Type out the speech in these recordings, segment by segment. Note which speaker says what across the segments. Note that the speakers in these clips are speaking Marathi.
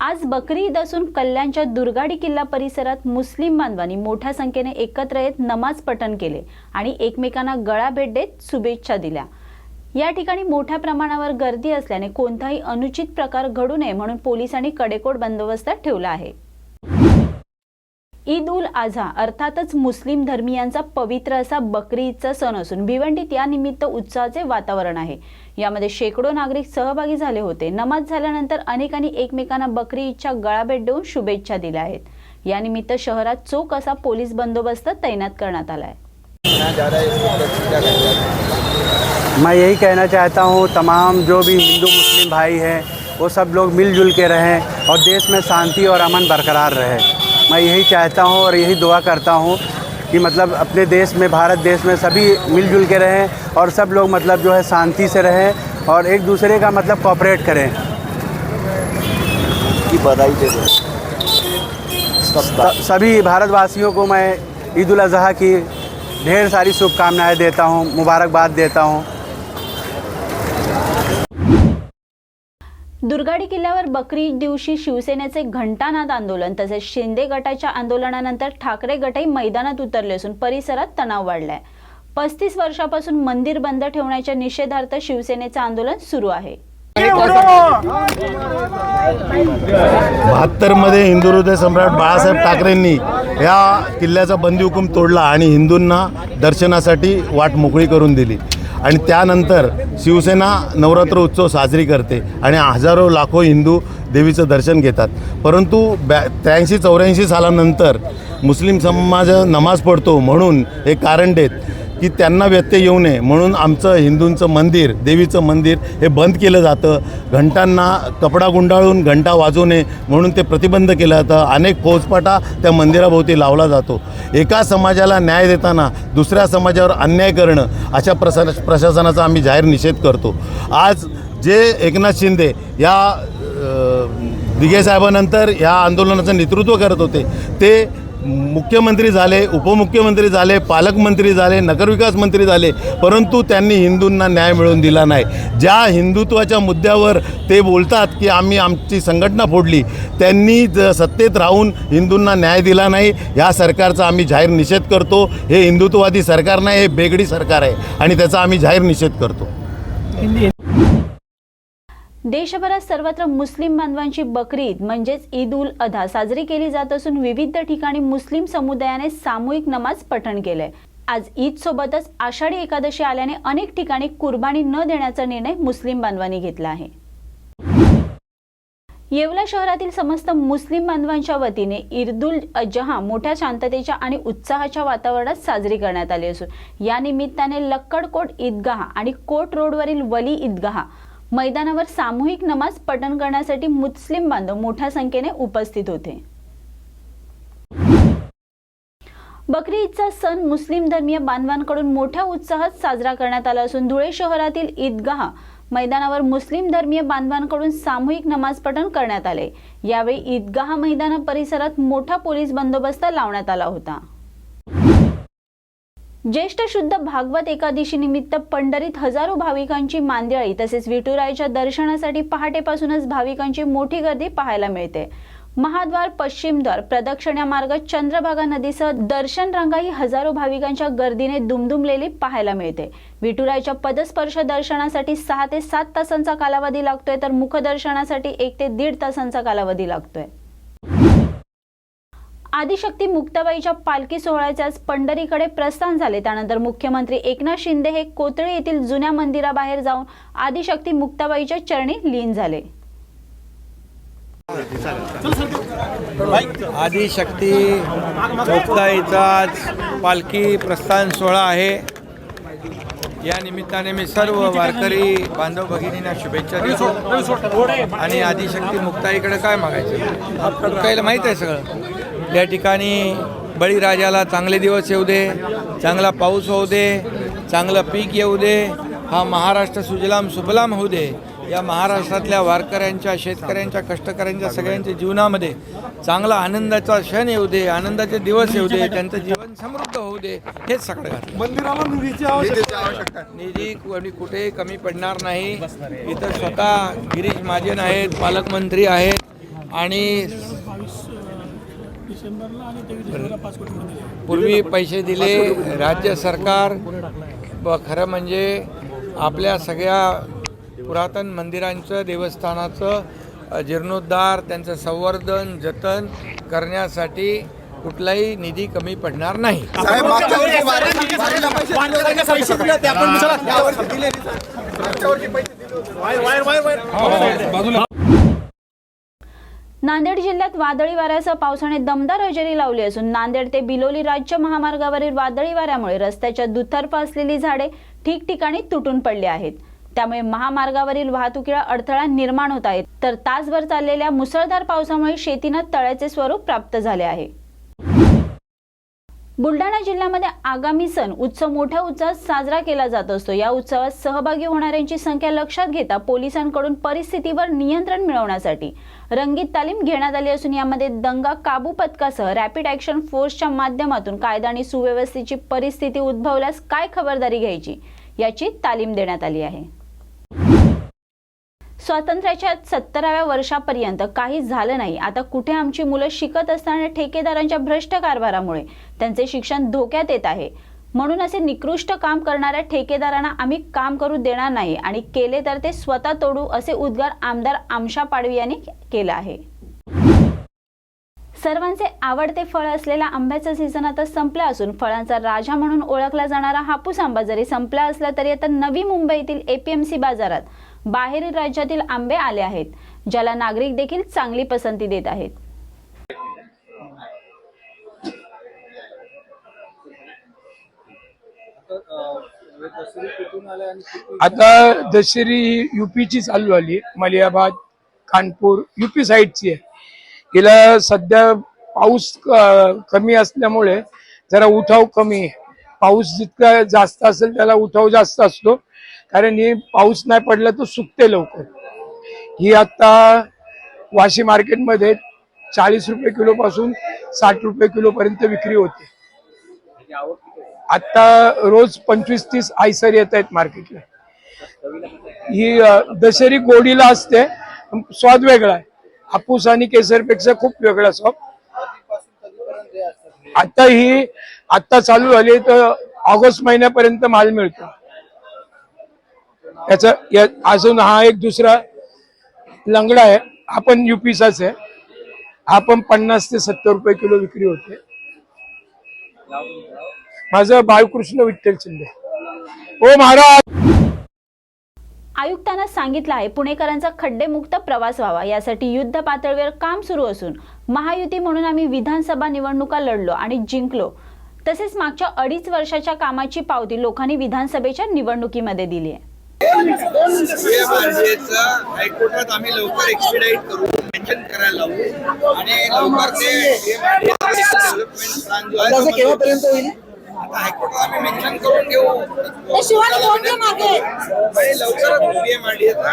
Speaker 1: आज बकरी ईद असून कल्याणच्या दुर्गाडी किल्ला परिसरात मुस्लिम बांधवांनी मोठ्या संख्येने एकत्र येत नमाज पठण केले आणि एकमेकांना गळा भेट देत शुभेच्छा दिल्या. या ठिकाणी मोठ्या प्रमाणावर गर्दी असल्याने कोणताही अनुचित प्रकार घडू नये म्हणून पोलिसांनी कडेकोट बंदोबस्त ठेवला आहे. ईद उल आझा अर्थातच मुस्लिम धर्मियांचा पवित्र असा बकरी ईदचा सण असून भिवंडीत या निमित्त उत्साहाचे वातावरण आहे. यामध्ये शेकडो नागरिक सहभागी झाले होते. नमाज झाल्यानंतर अनेकांनी एकमेकांना बकरी ईदच्या गळाभेट देऊन शुभेच्छा दिल्या आहेत. यानिमित्त शहरात चोख असा पोलीस बंदोबस्त तैनात करण्यात आला आहे
Speaker 2: मैं यही कहना चाहता हूँ तमाम जो भी हिंदू मुस्लिम भाई हैं वो सब लोग मिलजुल के रहें और देश में शांति और अमन बरकरार रहे। मैं यही चाहता हूँ और यही दुआ करता हूँ कि मतलब अपने देश में भारत देश में सभी मिलजुल के रहें और सब लोग मतलब जो है शांति से रहें और एक दूसरे का मतलब कॉपरेट करें।
Speaker 3: की बधाई दे दो।
Speaker 2: सभी भारतवासियों को मैं ईद अज़हा की ढेर सारी शुभकामनाएँ देता हूँ मुबारकबाद देता हूँ।
Speaker 1: दुर्गाडी किल्ल्यावर बकरी दिवशी शिवसेनेचे घंटानाद आंदोलन तसेच शिंदे गटाच्या आंदोलनानंतर ठाकरे गटही मैदानात उतरले असून परिसरात तणाव वाढलाय. पस्तीस वर्षापासून मंदिर बंद ठेवण्याच्या निषेधार्थ शिवसेनेचं आंदोलन सुरू आहे.
Speaker 4: बहात्तरमध्ये हिंदू हृदय सम्राट बाळासाहेब ठाकरेंनी या किल्ल्याचा बंदी हुकूम तोडला आणि हिंदूंना दर्शनासाठी वाट मोकळी करून दिली. आणि त्यानंतर शिवसेना नवरात्र उत्सव साजरी करते आणि हजारो लाखो हिंदू देवीचं दर्शन घेतात. परंतु ब्या त्र्याऐंशी चौऱ्याऐंशी सालानंतर मुस्लिम समाज नमाज पडतो म्हणून हे कारण देत. की त्यांना व्यत्यय येऊ नये. म्हणून आमचं हिंदूंचं मंदिर देवीचं मंदिर हे बंद केलं जातं. घंटांना कपडा गुंडाळून घंटा वाजू नये म्हणून ते प्रतिबंध केलं जातं. अनेक फौजपाटा त्या मंदिराभोवती लावला जातो. एका समाजाला न्याय देताना दुसऱ्या समाजावर अन्याय करणं अशा प्रसा प्रशासनाचा आम्ही जाहीर निषेध करतो. आज जे एकनाथ शिंदे या दिघे साहेबानंतर या आंदोलनाचं नेतृत्व करत होते ते मुख्यमंत्री झाले उपमुख्यमंत्री झाले पालकमंत्री झाले नगरविकास मंत्री झाले परंतु त्यांनी हिंदूंना न्याय मिळवून दिला नाही. ज्या हिंदुत्वाच्या मुद्द्यावर ते बोलतात की आम्ही आमची संघटना फोडली त्यांनी ज सत्तेत राहून हिंदूंना न्याय दिला नाही. ह्या सरकारचा आम्ही जाहीर निषेध करतो. हे हिंदुत्ववादी सरकार नाही हे बेगडी सरकार आहे. आणि त्याचा आम्ही जाहीर निषेध करतो.
Speaker 1: देशभरात सर्वत्र मुस्लिम बांधवांची बकरी ईद म्हणजेच ईद उल अधा साजरी केली जात असून विविध ठिकाणी मुस्लिम समुदायाने सामूहिक नमाज पठण केलंय. आज ईद सोबतच आषाढी एकादशी आल्याने अनेक ठिकाणी कुर्बानी न देण्याचा निर्णय मुस्लिम बांधवांनी घेतला आहे. येवला शहरातील समस्त मुस्लिम बांधवांच्या वतीने ईदुल अजहा मोठ्या शांततेच्या आणि उत्साहाच्या वातावरणात साजरी करण्यात आली असून या निमित्ताने लक्कडकोट ईदगाह आणि कोट रोडवरील वली ईदगाह मैदानावर सामूहिक नमाज पठण करण्यासाठी मुस्लिम बांधव मोठ्या संख्येने उपस्थित होते. बकरी ईदचा सण मुस्लिम धर्मीय बांधवांकडून मोठ्या उत्साहात साजरा करण्यात आला असून धुळे शहरातील ईदगाह मैदानावर मुस्लिम धर्मीय बांधवांकडून सामूहिक नमाज पठण करण्यात आले. यावेळी ईदगाह मैदान परिसरात मोठा पोलीस बंदोबस्त लावण्यात आला होता. ज्येष्ठ शुद्ध भागवत एकादशी निमित्त पंढरीत हजारो भाविकांची मांदियाळी तसेच विठुरायच्या दर्शनासाठी पहाटेपासूनच भाविकांची मोठी गर्दी पाहायला मिळते. महाद्वार पश्चिमद्वार प्रदक्षिणा मार्ग चंद्रभागा नदीसह दर्शन रांगाही हजारो भाविकांच्या गर्दीने दुमदुमलेली पाहायला मिळते. विठुरायच्या पदस्पर्श दर्शनासाठी सहा ते सात तासांचा कालावधी लागतोय तर मुखदर्शनासाठी एक ते दीड तासांचा कालावधी लागतोय. आदिशक्ती मुक्ताबाईच्या पालखी सोहळ्याचे आज पंढरीकडे प्रस्थान झाले. त्यानंतर मुख्यमंत्री एकनाथ शिंदे हे कोथळे येथील जुन्या मंदिराबाहेर जाऊन आदिशक्ती मुक्ताबाईच्या चरणी लीन झाले.
Speaker 5: आदिशक्ती मुक्ताईचा आज पालखी प्रस्थान सोहळा आहे. या निमित्ताने मी सर्व वारकरी बांधव भगिनींना शुभेच्छा देतो. आणि आदिशक्ती मुक्ताईकडे काय मागायचं? आपल्याला माहीत आहे सगळं. या ठिकाणी बळीराजाला चांगले दिवस येऊ दे चांगला पाऊस होऊ दे चांगलं पीक येऊ दे हा महाराष्ट्र सुजलाम सुफलाम होऊ दे. या महाराष्ट्रातल्या वारकऱ्यांच्या शेतकऱ्यांच्या कष्टकऱ्यांच्या सगळ्यांच्या जीवनामध्ये चांगला आनंदाचा क्षण येऊ दे आनंदाचे दिवस येऊ दे त्यांचं जीवन समृद्ध होऊ दे हेच सगळं
Speaker 3: मंदिराला निधीची आवश्यकता
Speaker 5: निधी कोणी कुठे कमी पडणार नाही. इथं स्वतः गिरीश महाजन आहेत पालकमंत्री आहेत आणि पूर्वी पैसे दिले राज्य सरकार. व खरं म्हणजे आपल्या सगळ्या पुरातन मंदिरांचं देवस्थानाचं अ, जीर्णोद्धार त्यांचं संवर्धन जतन करण्यासाठी कुठलाही निधी कमी पडणार नाही.
Speaker 3: साहेब मागच्या वर्षी वारीला वारीला पैसे दिले. होते. यावर्षी दिले. नाही, साहेब. मागच्या वर्षी पैसे दिले होते.
Speaker 1: नांदेड जिल्ह्यात वादळी वाऱ्यासह पावसाने दमदार हजेरी लावली असून नांदेड ते बिलोली राज्य महामार्गावरील वादळी वाऱ्यामुळे रस्त्याच्या दुतर्फा असलेली झाडे ठिकठिकाणी तुटून पडली आहेत. त्यामुळे महामार्गावरील वाहतुकीला अडथळा निर्माण होत आहेत तर तासभर चाललेल्या मुसळधार पावसामुळे शेतीनं तळ्याचे स्वरूप प्राप्त झाले आहे. बुलढाणा जिल्ह्यामध्ये आगामी सण उत्सव मोठ्या उत्साहात साजरा केला जात असतो. या उत्सवात सहभागी होणाऱ्यांची संख्या लक्षात घेता पोलिसांकडून परिस्थितीवर नियंत्रण मिळवण्यासाठी रंगीत तालीम घेण्यात आली असून यामध्ये दंगा काबू पथकासह रॅपिड ॲक्शन फोर्सच्या माध्यमातून कायदा आणि सुव्यवस्थेची परिस्थिती उद्भवल्यास काय खबरदारी घ्यायची याची तालीम देण्यात आली आहे. स्वातंत्र्याच्या सत्तराव्या वर्षापर्यंत काही झालं नाही. आता कुठे आमची मुलं शिकत असताना ठेकेदारांच्या भ्रष्ट कारभारामुळे त्यांचे शिक्षण धोक्यात येत आहे. म्हणून असे निकृष्ट काम करणाऱ्या ठेकेदारांना आम्ही काम करू देणार नाही आणि केले तर ते स्वतः तोडू असे उद्गार आमदार आमशा पाडवी यांनी केला आहे. सर्वांचे आवडते फळ असलेला आंब्याचा सीझन आता संपला असून फळांचा राजा म्हणून ओळखला जाणारा हापूस आंबा जरी संपला असला तरी आता नवी मुंबईतील एपीएमसी बाजारात बाहेरील राज्यातील आंबे आले आहेत ज्याला नागरिक देखील चांगली पसंती देत आहेत.
Speaker 6: आता दशेरी युपीची चालू आली मलियाबाद कानपूर युपी साईडची आहे. हिला सध्या पाऊस कमी असल्यामुळे जरा उठाव कमी आहे. पाऊस जितका जास्त असेल त्याला उठाव जास्त असतो. कारण ही पाऊस नाही पडला तर सुकते लवकर. ही आता वाशी मार्केटमध्ये चाळीस रुपये किलो पासून साठ रुपये किलो पर्यंत विक्री होते. आता रोज पंचवीस तीस आयसर येत आहेत मार्केटला. ही अ, दशेरी गोडीला असते स्वाद वेगळा आहे. हापूस आणि केसरपेक्षा खूप वेगळा स्वाद. आता ही आता चालू झाली तर ऑगस्ट महिन्यापर्यंत माल मिळतो. याचा या- अजून हा एक दुसरा लंगडा आहे. हा पण युपीचाच आहे. हा पण पन्नास ते सत्तर रुपये किलो विक्री होते. माझं बाळकृष्ण विठ्ठल शिंदे. हो महाराज!
Speaker 1: आयुक्तांना सांगितलं आहे पुणेकरांचा खड्डेमुक्त प्रवास व्हावा. यासाठी युद्ध पातळीवर काम सुरू असून महायुती म्हणून आम्ही विधानसभा निवडणुका लढलो आणि जिंकलो. तसेच मागच्या अडीच वर्षाच्या कामाची पावती लोकांनी विधानसभेच्या निवडणुकीमध्ये दिली आहे.
Speaker 5: हायकोर्टात आम्ही लवकर एक्सपिडाईट करू मेन्शन करायला लावू. आणि लवकर ते डेव्हलपमेंट प्लॅन जो आहे हायकोर्टात आम्ही मेन्शन करून घेऊ.
Speaker 7: शिवानी बोलते मागे.
Speaker 5: आणि लवकरच सीएमआरडीएचा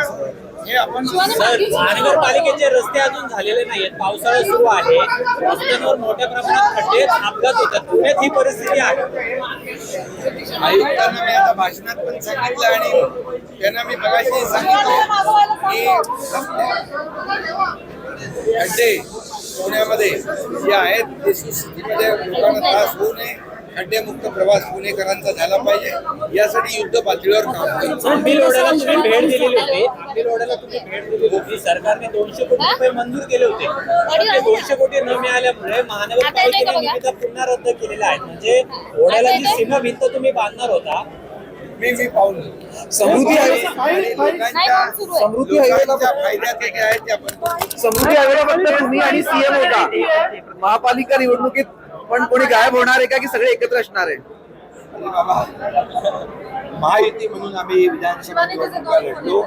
Speaker 5: हे आपण
Speaker 8: महानगरपालिकेचे रस्ते अजून झालेले नाहीत पावसाळा सुरू आहे. रस्त्यांवर मोठ्या प्रमाणात खड्डे अपघात होतात. पुण्यात ही परिस्थिती आहे.
Speaker 5: आयुक्तांना मी आता भाषणात पण सांगितलं आणि त्यांना मी मगाशी सांगितलं की खड्डे पुण्यामध्ये जे आहेत ते सुस्थितीमध्ये लोकांना त्रास होऊ नये. खड्डेमुक्त प्रवास पुणेकरांचा झाला पाहिजे. यासाठी युद्ध पातळीवर काम
Speaker 8: ओढ्याला तुम्ही भेट दिलेली होती. आंबील ओढ्याला तुम्ही भेट दिलेली होती. सरकारने दोनशे कोटी रुपये मंजूर केले होते. ते दोनशे कोटी न मिळाल्यामुळे महानगरपालिकेने निविदा पुन्हा रद्द केलेल्या आहेत. म्हणजे ओढ्याला जी सीमा भिंत तुम्ही बांधणार होता
Speaker 5: मी मी पाहून
Speaker 3: समृद्धी आहे. समृद्धी हायवेला समृद्धी हायवेला फक्त तुम्ही आणि सीएम होता. महापालिका निवडणुकीत पण कोणी गायब होणार आहे का की सगळे एकत्र असणार आहे?
Speaker 5: महायुती म्हणून आम्ही विधानसभा निवडणुका लढलो.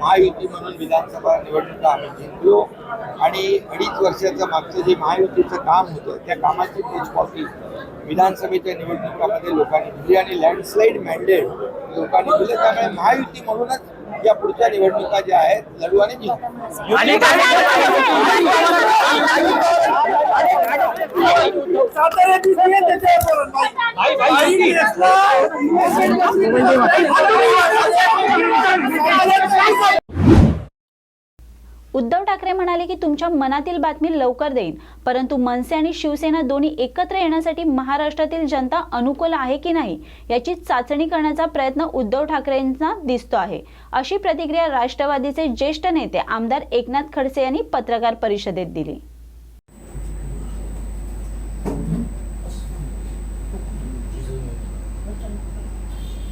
Speaker 5: महायुती म्हणून विधानसभा निवडणुका आम्ही जिंकलो. आणि अडीच वर्षाचं मागचं जे महायुतीचं काम होतं त्या कामाची पोचपावती विधानसभेच्या निवडणुकामध्ये लोकांनी दिली. आणि लँडस्लाईड मॅन्डेट लोकांनी दिलं. त्यामुळे महायुती म्हणूनच या पुढच्या निवडणुका ज्या आहेत लढू आणि जिंकू.
Speaker 1: उद्धव ठाकरे म्हणाले की तुमच्या मनातील बातमी लवकर देईन परंतु मनसे आणि शिवसेना दोन्ही एकत्र येण्यासाठी महाराष्ट्रातील जनता अनुकूल आहे की नाही याची चाचणी करण्याचा प्रयत्न उद्धव ठाकरेंना दिसतो आहे. अशी प्रतिक्रिया राष्ट्रवादीचे ज्येष्ठ नेते आमदार एकनाथ खडसे यांनी पत्रकार परिषदेत दिली.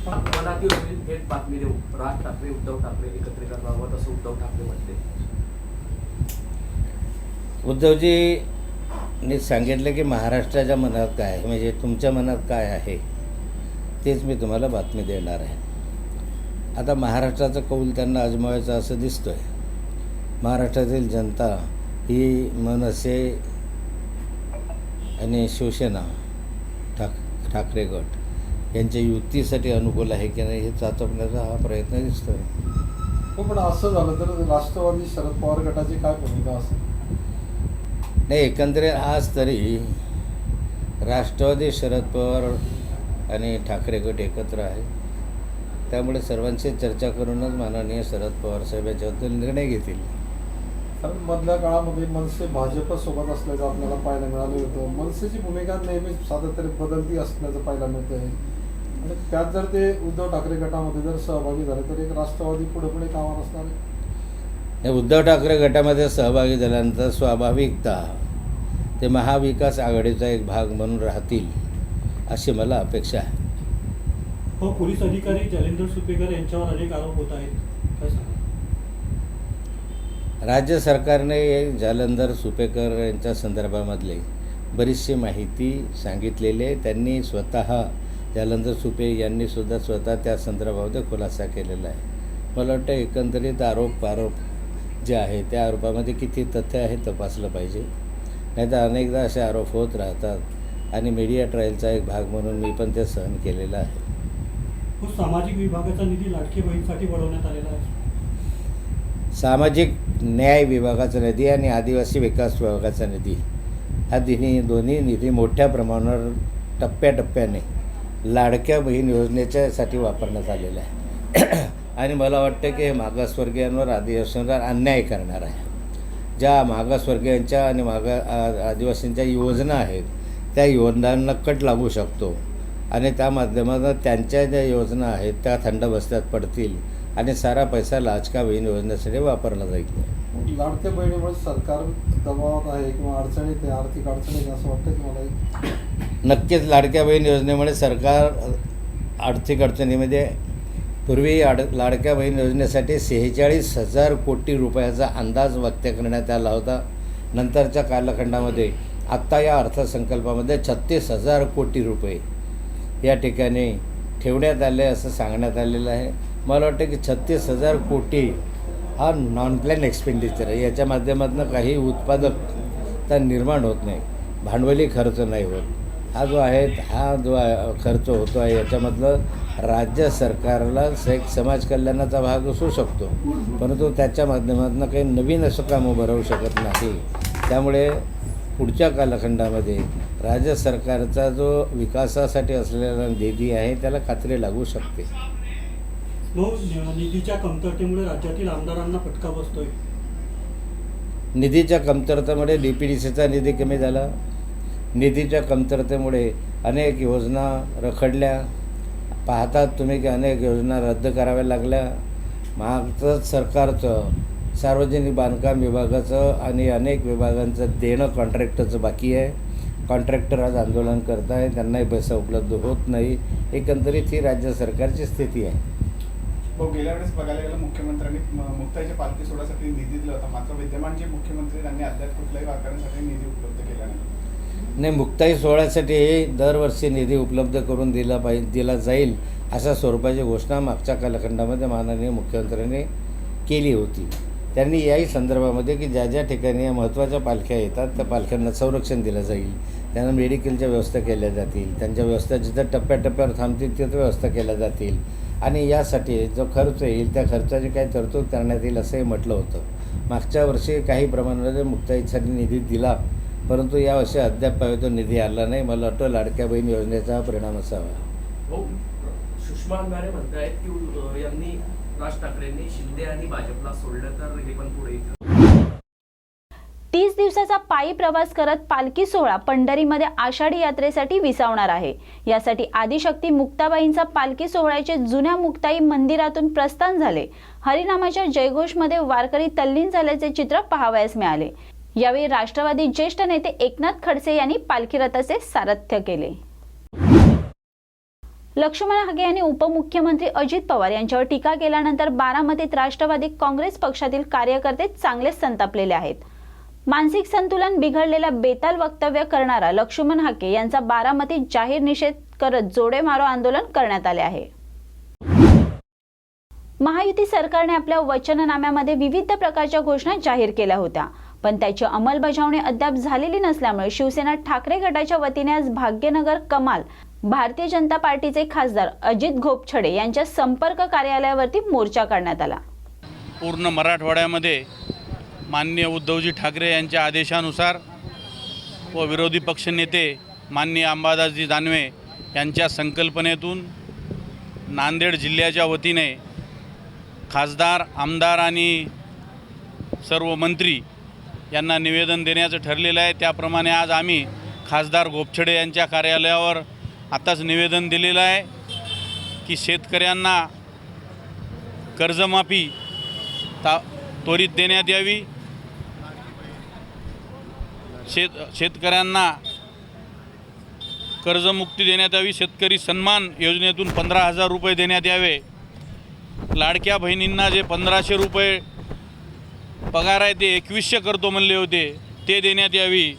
Speaker 7: मनातील होईल थेट बातमी देऊ राज ठाकरे उद्धव ठाकरे एकत्रीकरणाबाबत असं उद्धव ठाकरे म्हटले
Speaker 9: उद्धवजीनी सांगितलं की महाराष्ट्राच्या मनात काय आहे? म्हणजे तुमच्या मनात काय आहे? तेच मी तुम्हाला बातमी देणार आहे. आता महाराष्ट्राचा कौल त्यांना आजमावायचा असं दिसतो आहे महाराष्ट्रातील जनता ही मनसे आणि शिवसेना ठाक ठाकरे गट यांच्या युतीसाठी अनुकूल आहे की नाही हे चाचपण्याचा हा प्रयत्न दिसतोय.
Speaker 10: हो पण असं झालं तर राष्ट्रवादी शरद पवार गटाची काय भूमिका असेल?
Speaker 9: नाही एकंदरीत आज तरी राष्ट्रवादी शरद पवार आणि ठाकरे गट एकत्र आहे. त्यामुळे सर्वांशी चर्चा करूनच माननीय शरद पवार साहेब याच्याबद्दल निर्णय घेतील.
Speaker 10: कारण मधल्या काळामध्ये मनसे भाजप सोबत असल्याचं आपल्याला पाहायला मिळालं होतं. मनसेची भूमिका नेहमीच सातत्याने बदलती असल्याचं पाहायला मिळतंय आणि त्यात जर ते उद्धव ठाकरे गटामध्ये जर सहभागी झाले तर एक राष्ट्रवादी पुढे पुढे कामावर असणार आहे.
Speaker 9: उद्धव ठाकरे गटामध्ये सहभागी झाल्यानंतर स्वाभाविकता ते महाविकास आघाडीचा एक भाग म्हणून राहतील अशी मला अपेक्षा आहे.
Speaker 11: हो पोलीस अधिकारी जलेंद्र सुपेकर यांच्यावर अनेक आरोप होत आहेत.
Speaker 9: राज्य सरकारने जालंधर सुपेकर यांच्या संदर्भामधले बरीचशी माहिती सांगितलेली आहे. त्यांनी स्वतः जालंधर सुपे यांनी सुद्धा स्वतः त्या संदर्भामध्ये खुलासा केलेला आहे. मला वाटतं एकंदरीत आरोप आरोप जे आहे त्या आरोपामध्ये किती तथ्य आहे तपासलं पाहिजे. नाहीतर अनेकदा असे आरोप होत राहतात आणि मीडिया ट्रायलचा एक भाग म्हणून मी पण ते सहन केलेलं आहे.
Speaker 11: सामाजिक विभागाचा निधी लाडकी बहीणसाठी वळवण्यात आलेला आहे.
Speaker 9: सामाजिक न्याय विभागाचा निधी आणि आदिवासी विकास विभागाचा निधी. हा दिनी दोन्ही निधी मोठ्या प्रमाणावर टप्प्याटप्प्याने लाडक्या बहीण योजनेच्यासाठी वापरण्यात आलेला आहे. आणि मला वाटतं की हे मागासवर्गीयांवर आदिवासींवर अन्याय करणार आहे. ज्या मागासवर्गीयांच्या आणि मागा आदिवासींच्या योजना आहेत त्या योजनांना कट लागू शकतो. आणि त्या माध्यमातून त्यांच्या ज्या योजना आहेत त्या थंड बसल्यात पडतील आणि सारा पैसा लाचका बहीण योजनेसाठी वापरला जाईल.
Speaker 10: लाडक्या बहिणीमुळे सरकार दबावात आहे किंवा अडचणीत आहे आर्थिक अडचणीत असं वाटतं तुम्हाला?
Speaker 9: नक्कीच लाडक्या बहीण योजनेमुळे सरकार आर्थिक अडचणीमध्ये पूर्वी आड लाडक्या बहीण योजनेसाठी सेहेचाळीस हजार कोटी रुपयाचा अंदाज व्यक्त करण्यात आला होता. नंतरच्या कालखंडामध्ये आत्ता या अर्थसंकल्पामध्ये छत्तीस हजार कोटी रुपये या ठिकाणी ठेवण्यात आले असं सांगण्यात आलेलं आहे. मला वाटतं की छत्तीस हजार कोटी हा नॉन प्लॅन एक्सपेंडिचर आहे. याच्या माध्यमातून काही उत्पादकता निर्माण होत नाही. भांडवली खर्च नाही होत. हा जो आहे हा जो खर्च होतो आहे याच्यामधलं राज्य सरकारला एक समाज कल्याणाचा भाग असू शकतो. परंतु त्याच्या माध्यमातून काही नवीन असं काम उभं राहू शकत नाही. त्यामुळे पुढच्या कालखंडामध्ये राज्य सरकारचा जो विकासासाठी असलेला निधी आहे त्याला खात्री लागू शकते.
Speaker 11: निधीच्या कमतरतेमुळे राज्यातील आमदारांना फटका बसतोय.
Speaker 9: निधीच्या कमतरतेमुळे डी पी डी सीचा निधी कमी झाला. निधीच्या कमतरतेमुळे अनेक योजना रखडल्या. पाहतात तुम्ही की अनेक योजना रद्द कराव्या लागल्या. मागचं सरकारचं सार्वजनिक बांधकाम विभागाचं आणि अनेक विभागांचं देणं कॉन्ट्रॅक्टरचं बाकी आहे. कॉन्ट्रॅक्टर आज आंदोलन करत आहे त्यांनाही पैसा उपलब्ध होत नाही. एकंदरीत ही राज्य सरकारची स्थिती आहे.
Speaker 12: हो, गेल्या वेळेस बघायला गेलं मुख्यमंत्र्यांनी मुक्ताईच्या पालखी सोडासाठी निधी दिला होता. मात्र विद्यमान जे मुख्यमंत्री त्यांनी अद्याप कुठल्याही वारकऱ्यांसाठी निधी उपलब्ध केला नाही.
Speaker 9: नाही मुक्ताई सोहळ्यासाठी दरवर्षी निधी उपलब्ध करून दिला पाहिजे दिला जाईल अशा स्वरूपाची घोषणा मागच्या कालखंडामध्ये माननीय मुख्यमंत्र्यांनी केली होती. त्यांनी याही संदर्भामध्ये की ज्या ज्या ठिकाणी या महत्त्वाच्या पालख्या येतात त्या पालख्यांना संरक्षण दिलं जाईल. त्यांना मेडिकलच्या व्यवस्था केल्या जातील. त्यांच्या व्यवस्था जिथं टप्प्याटप्प्यावर थांबतील तिथं व्यवस्था केल्या जातील. आणि यासाठी जो खर्च येईल त्या खर्चाची काही तरतूद करण्यात येईल असंही म्हटलं होतं. मागच्या वर्षी काही प्रमाणामध्ये मुक्ताईसाठी निधी दिला. परंतु यावर्षी अद्याप तो निधी आला नाही. मला वाटतं लाडक्या बहीण योजनेचा हा परिणाम असावा.
Speaker 7: भाऊ सुषमा अंधारे म्हणतायत की यांनी राज ठाकरेंनी शिंदे आणि भाजपला सोडलं तर हे पण पुढे येतील
Speaker 1: तासाचा पायी प्रवास करत पालखी सोहळा पंढरीमध्ये आषाढी यात्रेसाठी विसावणार आहे. यासाठी आदिशक्ती मुक्ताबाईंचा पालखी सोहळ्याचे जुन्या मुक्ताई मंदिरातून प्रस्थान झाले. हरिनामाच्या जयघोषमध्ये वारकरी तल्लीन झाल्याचे चित्र पाहावयास मिळाले. यावेळी राष्ट्रवादी ज्येष्ठ नेते एकनाथ खडसे यांनी पालखी रथाचे सारथ्य केले. लक्ष्मण हागे यांनी उपमुख्यमंत्री अजित पवार यांच्यावर टीका केल्यानंतर बारामतीत राष्ट्रवादी काँग्रेस पक्षातील कार्यकर्ते चांगलेच संतापलेले आहेत. मानसिक संतुलन बिघडलेला बेताल वक्तव्य करणारा लक्ष्मण हाके यांचा बारामतीत जाहीर निषेध करत जोडे मारो आंदोलन करण्यात आले आहे. महायुती सरकारने आपल्या वचननाम्यामध्ये विविध प्रकारच्या घोषणा जाहीर केल्या होत्या. पण त्याची अंमलबजावणी अद्याप झालेली नसल्यामुळे शिवसेना ठाकरे गटाच्या वतीने आज भाग्यनगर कमाल भारतीय जनता पार्टीचे खासदार अजित घोपछडे यांच्या संपर्क कार्यालयावरती मोर्चा काढण्यात आला.
Speaker 13: पूर्ण मराठवाड्यामध्ये माननीय उद्धवजी ठाकरे यांच्या आदेशानुसार व विरोधी पक्षनेते माननीय अंबादासजी दानवे यांच्या संकल्पनेतून नांदेड जिल्ह्याच्या वतीने खासदार आमदार आणि सर्व मंत्री यांना निवेदन देण्याचं ठरलेलं आहे. त्याप्रमाणे आज आम्ही खासदार गोपछडे यांच्या कार्यालयावर आताच निवेदन दिलेलं आहे की शेतकऱ्यांना कर्जमाफी ता त्वरित देण्यात यावी. शेत शेतकऱ्यांना कर्जमुक्ती देण्यात यावी. शेतकरी सन्मान योजनेतून पंधरा हजार रुपये देण्यात यावे. लाडक्या बहिणींना जे पंधराशे रुपये पगार आहे ते एकवीसशे करतो म्हणले होते. ते देण्यात यावी.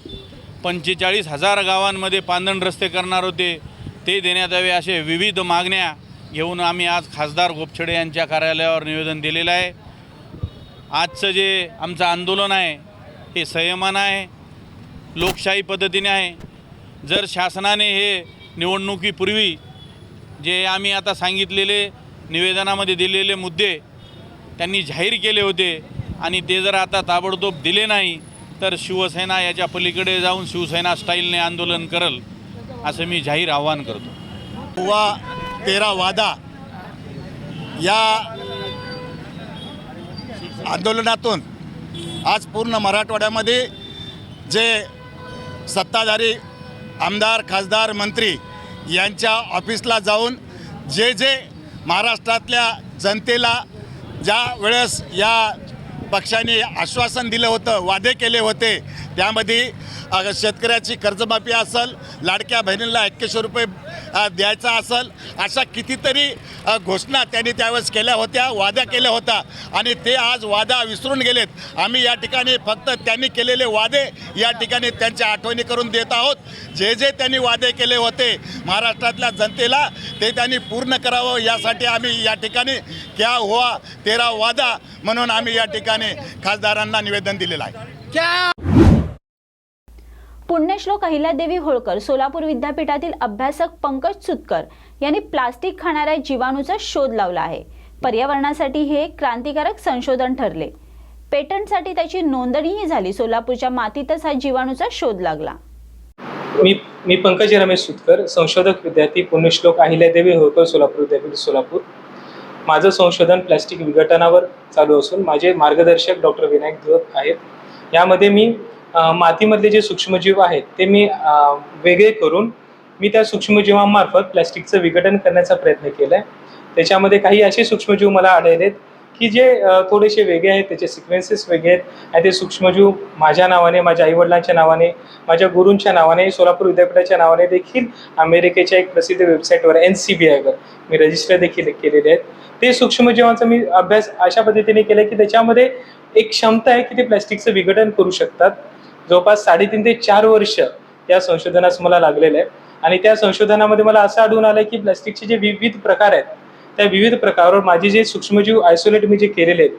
Speaker 13: पंचेचाळीस हजार गावांमध्ये पांदण रस्ते करणार होते. ते देण्यात यावे असे विविध मागण्या घेऊन आम्ही आज खासदार गोपछडे यांच्या कार्यालयावर निवेदन दिलेलं आहे. आजचं जे आमचं आंदोलन आहे हे संयमानं आहे लोकशाही पद्धतीने आहे. जर शासनाने हे निवडणुकीपूर्वी जे आम्ही आता सांगितलेले निवेदनामध्ये दिलेले मुद्दे त्यांनी जाहीर केले होते आणि ते जर आता ताबडतोब दिले नाही तर शिवसेना याच्या पलीकडे जाऊन शिवसेना स्टाईलने आंदोलन करल असं मी जाहीर आवाहन करतो.
Speaker 4: वा तेरा वादा या आंदोलनातून आज पूर्ण मराठवाड्यामध्ये जे सत्ताधारी आमदार खासदार मंत्री यांच्या ऑफिसला जाऊन जे जे महाराष्ट्रातल्या जनतेला ज्या वेळेस या पक्षाने आश्वासन दिलं होतं वादे केले होते. त्यामध्ये शेतकऱ्याची कर्जमाफी असेल लाडक्या बहिणींना एक्केशे रुपये द्यायचा असेल अशा कितीतरी घोषणा त्यांनी त्यावेळेस केल्या होत्या वादा केल्या होत्या. आणि ते आज वादा विसरून गेलेत. आम्ही या ठिकाणी फक्त त्यांनी केलेले वादे या ठिकाणी त्यांच्या आठवणी करून देत आहोत. जे जे त्यांनी वादे केले होते महाराष्ट्रातल्या जनतेला ते त्यांनी पूर्ण करावं. यासाठी आम्ही या ठिकाणी क्या हुआ तेरा वादा म्हणून आम्ही या ठिकाणी खासदारांना निवेदन दिलेलं आहे.
Speaker 1: क्या पुण्यश्लोक अहिल्यादेवी होळकर सोलापूर विद्यापीठातील अभ्यासक पंकज सुतकर यांनी प्लास्टिक खाणाऱ्या जीवाणूचा शोध लावला आहे. पर्यावरणासाठी हे क्रांतिकारक संशोधन ठरले. पेटंटसाठी त्याची नोंदणीही झाली. सोलापूरच्या मातीतच हा जीवाणूचा शोध लागला.
Speaker 14: मी मी पंकज रमेश सुतकर संशोधक विद्यार्थी पुण्यश्लोक अहिल्यादेवी होळकर सोलापूर विद्यापीठ सोलापूर. माझं संशोधन प्लॅस्टिक विघटनावर चालू असून माझे मार्गदर्शक डॉक्टर विनायक धुळप आहेत. यामध्ये मी मातीमधले जे सूक्ष्मजीव आहेत ते मी वेगळे करून मी त्या सूक्ष्मजीवांमार्फत प्लॅस्टिकचं विघटन करण्याचा प्रयत्न केला आहे त्याच्यामध्ये काही असे सूक्ष्मजीव मला आढळलेत की जे थोडेसे वेगळे आहेत त्याचे सिक्वेन्सेस वेगळे आहेत. आणि ते सूक्ष्मजीव माझ्या नावाने माझ्या आईवडिलांच्या नावाने माझ्या गुरूंच्या नावाने सोलापूर विद्यापीठाच्या नावाने देखील अमेरिकेच्या एक प्रसिद्ध वेबसाईटवर एन सी बी आयवर मी रजिस्टर देखील केलेले आहेत. ते सूक्ष्मजीवांचा मी अभ्यास अशा पद्धतीने केला की त्याच्यामध्ये एक क्षमता आहे की ते प्लॅस्टिकचं विघटन करू शकतात. जवळपास साडेतीन ते चार वर्ष या संशोधनास मला लागलेलं आहे आणि त्या संशोधनामध्ये मला असं आढळून आलं की प्लॅस्टिकचे जे विविध प्रकार आहेत त्या विविध प्रकारावर माझे जे सूक्ष्मजीव आयसोलेट मी जे केलेले आहेत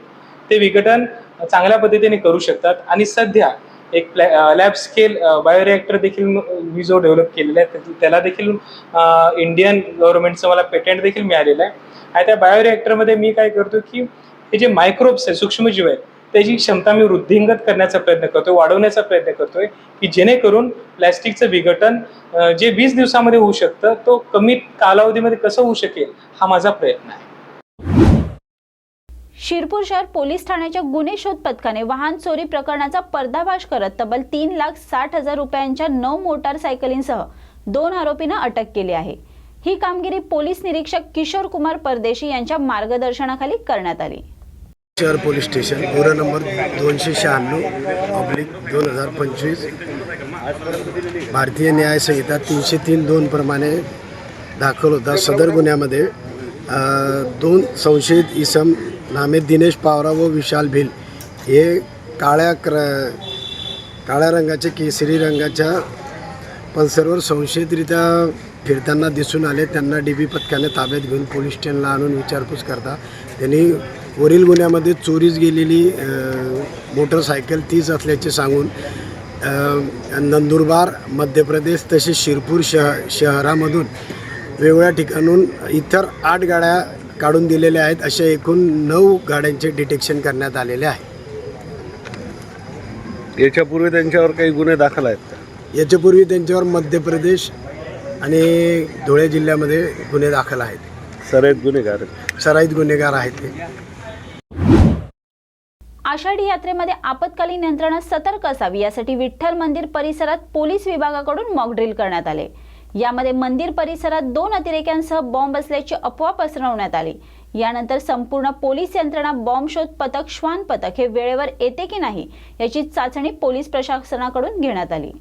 Speaker 14: ते विघटन चांगल्या पद्धतीने करू शकतात. आणि सध्या एक लॅब स्केल बायोरिएक्टर देखील मी जो डेव्हलप केलेला आहे त्याला देखील इंडियन गव्हर्नमेंटचं मला पेटंट देखील मिळालेलं आहे. आणि त्या बायोरिएक्टरमध्ये मी काय करतो की हे जे मायक्रोब्स आहेत सूक्ष्मजीव आहेत त्याची क्षमता मी वृद्धिंगत करण्याचा प्रयत्न करतोय वाढवण्याचा प्रयत्न करतोय की जेणेकरून प्लॅस्टिकचं विघटन जे वीस दिवसामध्ये होऊ शकतं तो कमी कालावधीमध्ये कसं होऊ शकेल हा माझा प्रयत्न आहे.
Speaker 1: शिरपूर शहर पोलीस ठाण्याच्या गुन्हे शोध पथकाने वाहन चोरी प्रकरणाचा पर्दाफाश करत तब्बल तीन लाख साठ हजार रुपयांच्या नऊ मोटारसायकलींसह दोन आरोपींना अटक केली आहे. ही कामगिरी पोलीस निरीक्षक किशोर कुमार परदेशी यांच्या मार्गदर्शनाखाली करण्यात आली.
Speaker 15: शहर पोलीस स्टेशन गोरा नंबर दोनशे शहाण्णव ऑब्लिक दोन हजार पंचवीस. भारतीय न्याय संहिता तीनशे तीन दोन प्रमाणे दाखल होता. सदर गुन्ह्यामध्ये दोन संशयित इसम नामे दिनेश पावरा व विशाल भिल. हे काळ्या क्र काळ्या रंगाच्या केसरी रंगाच्या पल्सरवर संशयितरित्या फिरताना दिसून आले. त्यांना डी बी पथकाने ताब्यात घेऊन पोलीस स्टेशनला आणून विचारपूस करता. त्यांनी वरील गुन्ह्यामध्ये चोरीस गेलेली मोटरसायकल तीच असल्याचे सांगून नंदुरबार मध्य प्रदेश तसेच शिरपूर शह शहरामधून वेगवेगळ्या ठिकाणून इतर आठ गाड्या काढून दिलेल्या आहेत. अशा एकूण नऊ गाड्यांचे डिटेक्शन करण्यात आलेले आहे.
Speaker 16: याच्यापूर्वी त्यांच्यावर काही गुन्हे दाखल आहेत का?
Speaker 15: याच्यापूर्वी त्यांच्यावर मध्य प्रदेश आणि धुळे जिल्ह्यामध्ये गुन्हे दाखल आहेत.
Speaker 16: सराईत गुन्हेगार.
Speaker 15: सराईत गुन्हेगार आहेत ते.
Speaker 1: आषाढी यात्रेमध्ये आपत्कालीन यंत्रणा सतर्क असावी यासाठी विठ्ठल मंदिर परिसरात पोलीस विभागाकडून मॉकड्रिल करण्यात आले. यामध्ये मंदिर परिसरात दोन अतिरेक्यांसह बॉम्ब असल्याची अफवा पसरवण्यात आली. यानंतर संपूर्ण पोलीस यंत्रणा बॉम्ब शोध पथक श्वान पथक हे वेळेवर येते की नाही याची चाचणी पोलीस प्रशासनाकडून घेण्यात आली.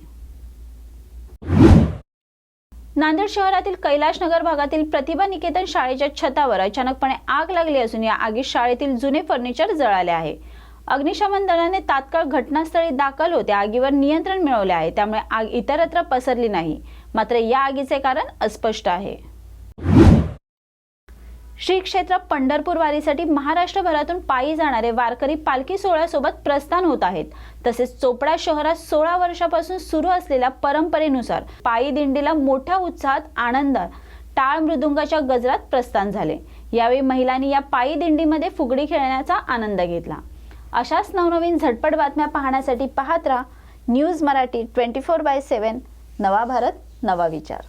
Speaker 1: नांदेड शहरातील कैलाशनगर भागातील प्रतिभा निकेतन शाळेच्या छतावर अचानकपणे आग लागली असून या आगीत शाळेतील जुने फर्निचर जळाले आहे. अग्निशमन दलाने तात्काळ घटनास्थळी दाखल होते. आगीवर नियंत्रण मिळवले आहे. त्यामुळे आग इतरत्र पसरली नाही. मात्र या आगीचे कारण अस्पष्ट आहे. श्री क्षेत्र पंढरपूर वारीसाठी महाराष्ट्रभरातून पायी जाणारे वारकरी पालखी सोहळ्यासोबत प्रस्थान होत आहेत. तसेच चोपडा शहरात सोळा वर्षापासून सुरू असलेल्या परंपरेनुसार पायी दिंडीला मोठ्या उत्साहात आनंद टाळ मृदुंगाच्या गजरात प्रस्थान झाले. यावेळी महिलांनी या पायी दिंडीमध्ये फुगडी खेळण्याचा आनंद घेतला. अशाच नवनवीन झटपट बातम्या पाहण्यासाठी पाहत राहा news Marathi twenty four by seven. नवा भारत नवा विचार.